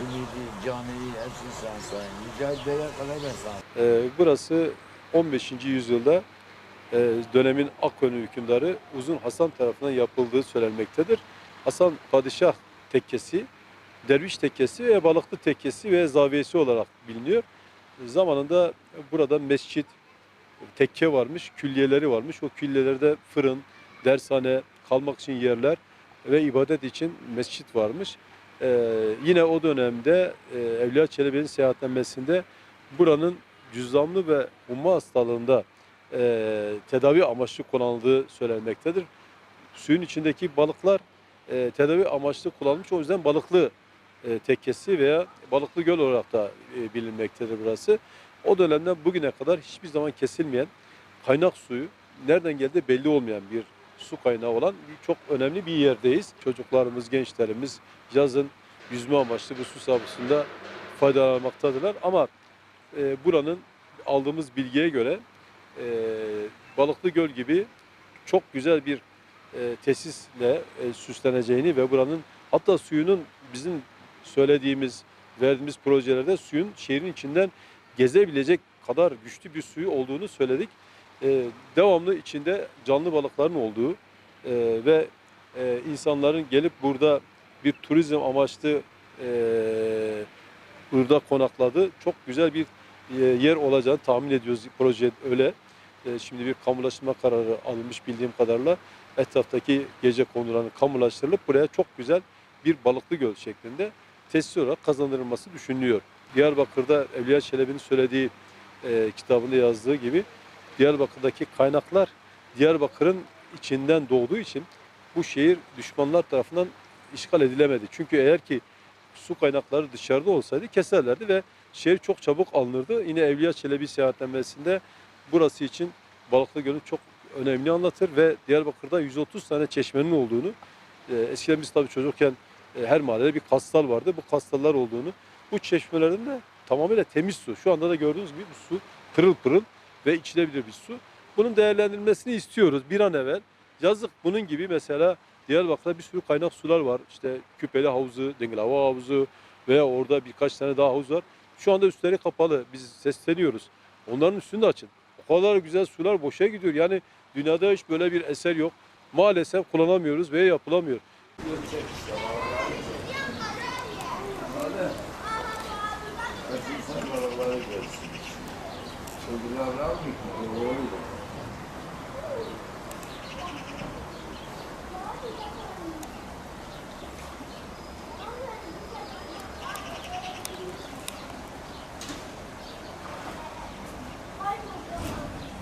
Ümidi, Camii'yi hepsini sen sayın. Mücahit kadar ben sana. Ee, burası 15. yüzyılda e, dönemin Akkoyunlu hükümdarı Uzun Hasan tarafından yapıldığı söylenmektedir. Hasan Padişah tekkesi, Derviş tekkesi ve Balıklı tekkesi ve zaviyesi olarak biliniyor. Zamanında burada mescit, tekke varmış, külliyeleri varmış. O külliyelerde fırın, dershane, kalmak için yerler ve ibadet için mescit varmış. Ee, yine o dönemde e, Evliya Çelebi'nin seyahatlenmesinde buranın cüzdanlı ve umma hastalığında e, tedavi amaçlı kullanıldığı söylenmektedir. Suyun içindeki balıklar e, tedavi amaçlı kullanılmış. O yüzden balıklı e, tekkesi veya balıklı göl olarak da e, bilinmektedir burası. O dönemden bugüne kadar hiçbir zaman kesilmeyen kaynak suyu nereden geldiği belli olmayan bir su kaynağı olan çok önemli bir yerdeyiz. Çocuklarımız, gençlerimiz yazın yüzme amaçlı bu su sahabısında faydalanmaktadırlar. Ama e, buranın aldığımız bilgiye göre e, Balıklı Göl gibi çok güzel bir e, tesisle e, süsleneceğini ve buranın hatta suyunun bizim söylediğimiz, verdiğimiz projelerde suyun şehrin içinden gezebilecek kadar güçlü bir suyu olduğunu söyledik. E, devamlı içinde canlı balıkların olduğu e, ve e, insanların gelip burada bir turizm amaçlı e, burada konakladığı çok güzel bir e, yer olacağını tahmin ediyoruz. Proje öyle. E, Şimdi bir kamulaştırma kararı alınmış bildiğim kadarıyla etraftaki gece konularının kamulaştırılıp buraya çok güzel bir balıklı göl şeklinde tesis olarak kazandırılması düşünülüyor. Diyarbakır'da Evliya Çelebi'nin söylediği e, kitabında yazdığı gibi Diyarbakır'daki kaynaklar Diyarbakır'ın içinden doğduğu için bu şehir düşmanlar tarafından işgal edilemedi. Çünkü eğer ki su kaynakları dışarıda olsaydı keserlerdi ve şehir çok çabuk alınırdı. Yine Evliya Çelebi seyahatlenmesinde burası için Balıklı Gölü çok önemli anlatır ve Diyarbakır'da 130 tane çeşmenin olduğunu, e, eskiden biz tabii çocukken e, her mahallede bir kastal vardı. Bu kastallar olduğunu, bu çeşmelerin de tamamıyla temiz su. Şu anda da gördüğünüz gibi bu su pırıl pırıl ve içilebilir bir su. Bunun değerlendirilmesini istiyoruz bir an evvel. Yazık bunun gibi mesela Diyarbakır'da bir sürü kaynak sular var. İşte Küpeli Havuzu, Dengilava Havuzu veya orada birkaç tane daha havuz var. Şu anda üstleri kapalı. Biz sesleniyoruz. Onların üstünü de açın. O kadar güzel sular boşa gidiyor. Yani dünyada hiç böyle bir eser yok. Maalesef kullanamıyoruz ve yapılamıyor. Hepsini что главный говорит.